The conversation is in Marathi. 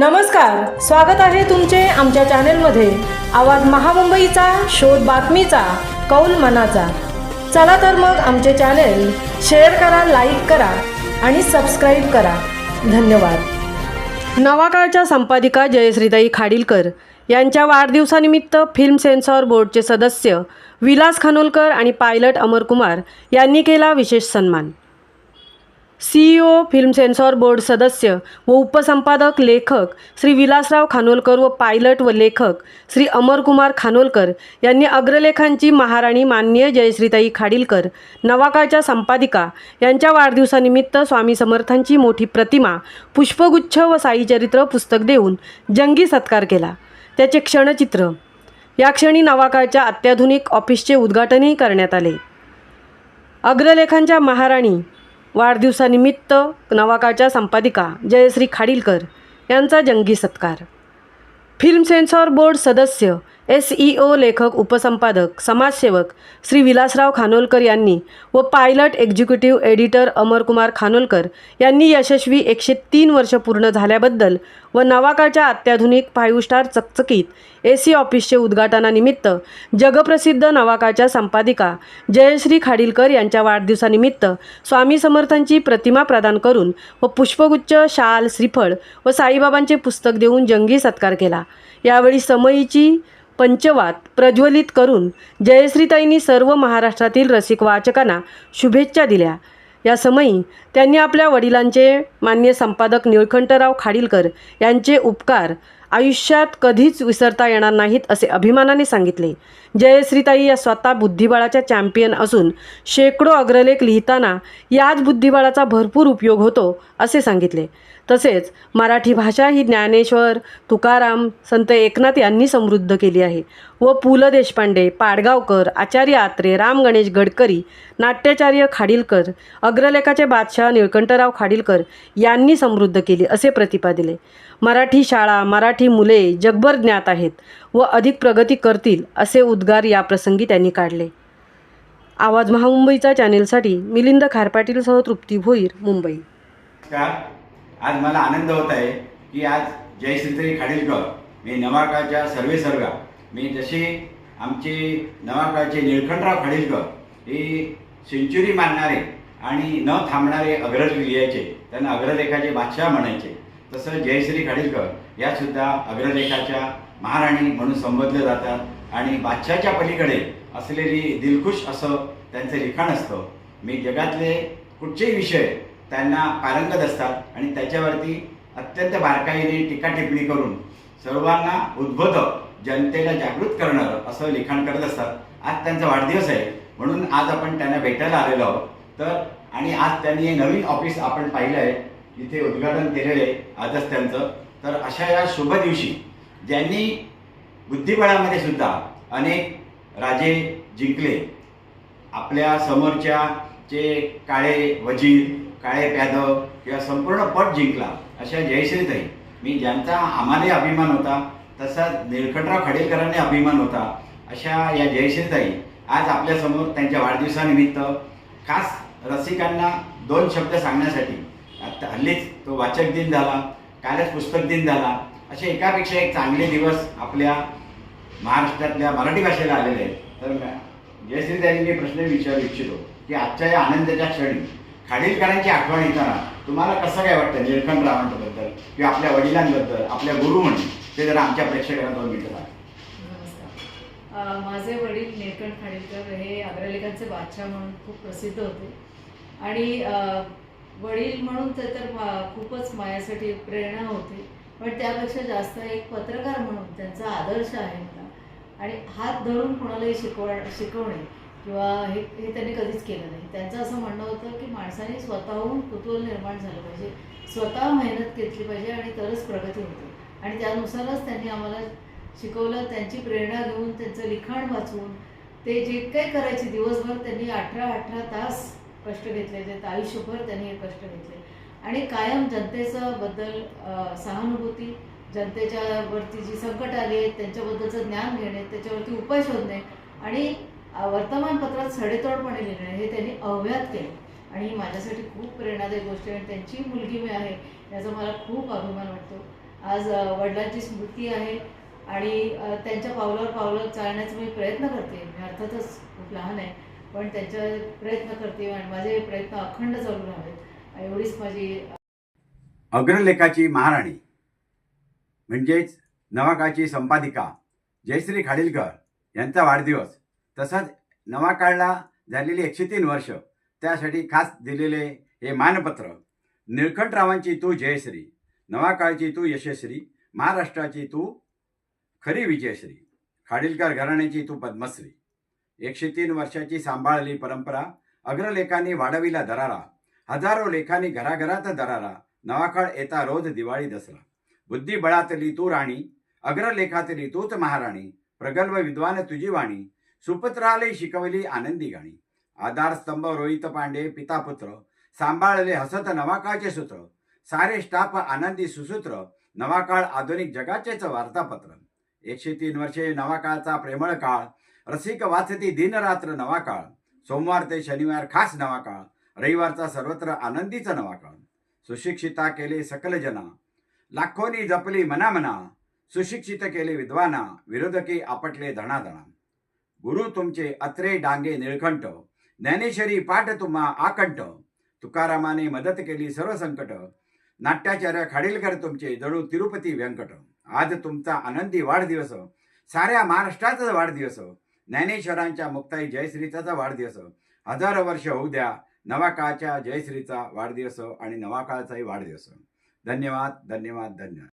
नमस्कार स्वागत आहे तुमचे आमच्या चॅनेलमध्ये. आवाज महामुंबईचा शोध बातमीचा कौल मनाचा. चला तर मग आमचे चॅनेल शेअर करा लाईक करा आणि सबस्क्राईब करा. धन्यवाद. नवाकाळच्या संपादिका जयश्रीताई खाडीलकर यांच्या वाढदिवसानिमित्त फिल्म सेन्सॉर बोर्डचे सदस्य विलास खानोलकर आणि पायलट अमरकुमार यांनी केला विशेष सन्मान. सीईओ फिल्म सेन्सॉर बोर्ड सदस्य व उपसंपादक लेखक श्री विलासराव खानोलकर व पायलट व लेखक श्री अमरकुमार खानोलकर यांनी अग्रलेखांची महाराणी माननीय जयश्रीताई खाडीलकर नवाकाळच्या संपादिका यांच्या वाढदिवसानिमित्त स्वामी समर्थांची मोठी प्रतिमा पुष्पगुच्छ व साईचरित्र पुस्तक देऊन जंगी सत्कार केला. त्याचे क्षणचित्र या क्षणी नवाकाळच्या अत्याधुनिक ऑफिसचे उद्घाटनही करण्यात आले. अग्रलेखांच्या महाराणी वाढदिवसानिमित्त नवाकाच्या संपादिका जयश्री खाडीलकर यांचा जंगी सत्कार. फिल्म सेन्सॉर बोर्ड सदस्य एस ई ओ लेखक उपसंपादक समाजसेवक श्री विलासराव खानोलकर यांनी व pilot executive editor Amarkumar Khanolkar यांनी यशस्वी एकशे तीन वर्ष पूर्ण झाल्याबद्दल व नवाकाळच्या अत्याधुनिक फाईव्ह स्टार चकचकीत ए सी ऑफिसचे उद्घाटनानिमित्त जगप्रसिद्ध नवाकाळच्या संपादिका जयश्री खाडीलकर यांच्या वाढदिवसानिमित्त स्वामी समर्थांची प्रतिमा प्रदान करून व पुष्पगुच्छ शाल श्रीफळ व साईबाबांचे पुस्तक देऊन जंगी सत्कार केला. यावेळी समयीची पंचवात प्रज्वलित करून जयश्रीताईंनी सर्व महाराष्ट्रातील रसिक वाचकांना शुभेच्छा दिल्या. या समयी त्यांनी आपल्या वडिलांचे मान्य संपादक निळकंठराव खाडीलकर यांचे उपकार आयुष्यात कधीच विसरता येणार नाहीत असे अभिमानाने सांगितले. जयश्रीताई या स्वतः बुद्धिबळाच्या चॅम्पियन असून शेकडो अग्रलेख लिहिताना याच बुद्धिबळाचा भरपूर उपयोग होतो असे सांगितले. तसेच मराठी भाषा ही ज्ञानेश्वर तुकाराम संत एकनाथ यांनी समृद्ध केली आहे. व पु ल देशपांडे पाडगावकर आचार्य आत्रे राम गणेश गडकरी नाट्याचार्य खाडीलकर अग्रलेखाचे बादशाह निळकंठराव खाडीलकर यांनी समृद्ध केली असे प्रतिपादिले मराठी शाळा मराठी मुले जगभर ज्ञात आहेत व अधिक प्रगती करतील असे उद्गार याप्रसंगी त्यांनी काढले. आवाज महामुंबईचा चॅनेलसाठी मिलिंद खारपाटीलसह तृप्ती भोईर मुंबई. आज मला आनंद होत आहे की आज जयश्रीताई खाडीलकर मी नवाकाळच्या सर्वे सर्वा मी जसे आमचे नवाकाळचे निळखंडराव खाडीलकर हे सेंचुरी मानणारे आणि न थांबणारे अग्रज लिहायचे त्यांना अग्रलेखाचे बादशाह म्हणायचे. तसं जयश्री खाडीलकर यासुद्धा अग्रलेखाच्या महाराणी म्हणून संबोधले जातात आणि बादशाच्या पलीकडे असलेली दिलखुश असं त्यांचं लिखाण असतं. मी जगातले कुठचेही विषय त्यांना पारंगत असतात आणि त्याच्यावरती अत्यंत बारकाईने टीका टिप्पणी करून सर्वांना उद्बोधक जनतेला जागृत करणारं असं लिखाण करत असतात. आज त्यांचा वाढदिवस आहे. म्हणून आज आपण त्यांना भेटायला आलेलो आहोत. तर आणि आज त्यांनी हे नवीन ऑफिस आपण पाहिलं आहे. इथे उद्घाटन केलेलं आहे आजच त्यांचं. तर अशा या शुभ दिवशी ज्यांनी बुद्धिबळामध्ये सुद्धा अनेक राजे जिंकले आपल्या समोरच्या जे काळे वजीर काळे प्यादव किंवा संपूर्ण पट जिंकला अशा जयश्रीताई मी ज्यांचा आम्हालाही अभिमान होता तसा निळकंठराव खाडेकरांनी अभिमान होता अशा या जयश्रीताई आज आपल्यासमोर त्यांच्या वाढदिवसानिमित्त खास रसिकांना दोन शब्द सांगण्यासाठी. आता हल्लीच तो वाचक दिन झाला कालच पुस्तक दिन झाला असे एकापेक्षा एक चांगले दिवस आपल्या महाराष्ट्रातल्या मराठी भाषेला आलेले आहेत. तर जयश्रीताईंनी प्रश्न विचारू इच्छितो. की आजच्या या आनंदाच्या क्षणी खाडीलकरांची आठवण येताना तुम्हाला कसं काय वाटतं निळकंठरावांबद्दल किंवा आपल्या वडिलांबद्दल आपल्या गुरु म्हणून? ते जरा आमच्या प्रेक्षकांना दोन मिनिटं सांगा. माझे वडील निळकंठ खाडीलकर हे अग्रलेखांचे बादशाह म्हणून खूप प्रसिद्ध होते. आणि वडील म्हणून ते तर खूपच माझ्यासाठी प्रेरणा होती. पण त्यापेक्षा जास्त एक पत्रकार म्हणून त्यांचा आदर्श आहे. मला आणि हात धरून कोणालाही शिकवा शिकवणे किंवा हे हे त्यांनी कधीच केलं नाही. त्यांचं असं म्हणणं होतं की माणसाने स्वतःहून कुतूहल निर्माण झालं पाहिजे. स्वतः मेहनत घेतली पाहिजे आणि तरच प्रगती होते. आणि त्यानुसारच त्यांनी आम्हाला शिकवलं त्यांची प्रेरणा घेऊन त्यांचं लिखाण वाचून ते जे काही करायचे दिवसभर त्यांनी अठरा अठरा तास कष्ट घेतले ते आयुष्यभर त्यांनी हे कष्ट घेतले. आणि कायम जनतेचं बद्दल सहानुभूती जनतेच्यावरती जी संकट आली आहेत त्यांच्याबद्दलचं ज्ञान घेणे त्याच्यावरती उपाय शोधणे आणि वर्तमानपत्रात सडेतोडपणे लिहिणं हे त्यांनी अव्यात केलं. आणि ही माझ्यासाठी खूप प्रेरणादायी गोष्ट आहे आणि त्यांची मुलगी मी आहे याचा मला खूप अभिमान वाटतो. आज वडिलांची स्मृती आहे आणि त्यांच्या पावलावर पावलं चालण्याचा मी प्रयत्न करते. मी अर्थातच खूप लहान आहे पण त्यांच्या प्रयत्न करते आणि माझे प्रयत्न अखंड चालू राहावेत. एवढीच माझी अग्रलेखाची महाराणी म्हणजेच नवाकाची संपादिका जयश्री खाडीलकर यांचा वाढदिवस. तसंच नवाकाळला झालेली एकशे तीन वर्ष. त्यासाठी खास दिलेले हे मानपत्र. निळकंठरावांची तू जयश्री. नवाकाळची तू यशश्री. महाराष्ट्राची तू खरी विजयश्री. खाडीलकर घराण्याची तू पद्मश्री. एकशे तीन वर्षाची सांभाळली परंपरा. अग्रलेखांनी वाढविला दरारा. हजारो लेखांनी घराघरात दरारा. नवाकाळ येता रोज दिवाळी दसरा. बुद्धिबळातली तू राणी. अग्रलेखातली तूच महाराणी. प्रगल्भ विद्वान तुझी वाणी. सुपुत्राले शिकवली आनंदी गाणी. आधारस्तंभ रोहित पांडे पिता पुत्र सांभाळले हसत नवाकाळचे सूत्र सारे स्टाफ आनंदी सुसूत्र नवाकाळ आधुनिक जगाचेच वार्तापत्र. एकशे तीन वर्षे नवाकाळचा प्रेमळ काळ रसिक वाचती दिनरात्र नवाकाळ सोमवार ते शनिवार खास नवाकाळ रविवारचा सर्वत्र आनंदीचा नवाकाळ. सुशिक्षिता केले सकल जना लाखोनी जपली मनामना सुशिक्षित केले विद्वाना विरोधकी आपटले धणाधणा गुरु तुमचे अत्रे डांगे निळकंठ ज्ञानेश्वरी पाठ तुम्हा आकंठ. तुकारामाने मदत केली सर्व संकट. नाट्याचार्य खाडीलकर तुमचे जणू तिरुपती व्यंकट. आज तुमचा आनंदी वाढदिवस. साऱ्या महाराष्ट्राचा वाढदिवस. ज्ञानेश्वरांच्या मुक्ताई जयश्रीचा वाढदिवस. हजार वर्ष होऊ द्या. नवाकाळच्या जयश्रीचा वाढदिवस आणि नवाकाळचाही वाढदिवस. धन्यवाद धन्यवाद धन्यवाद.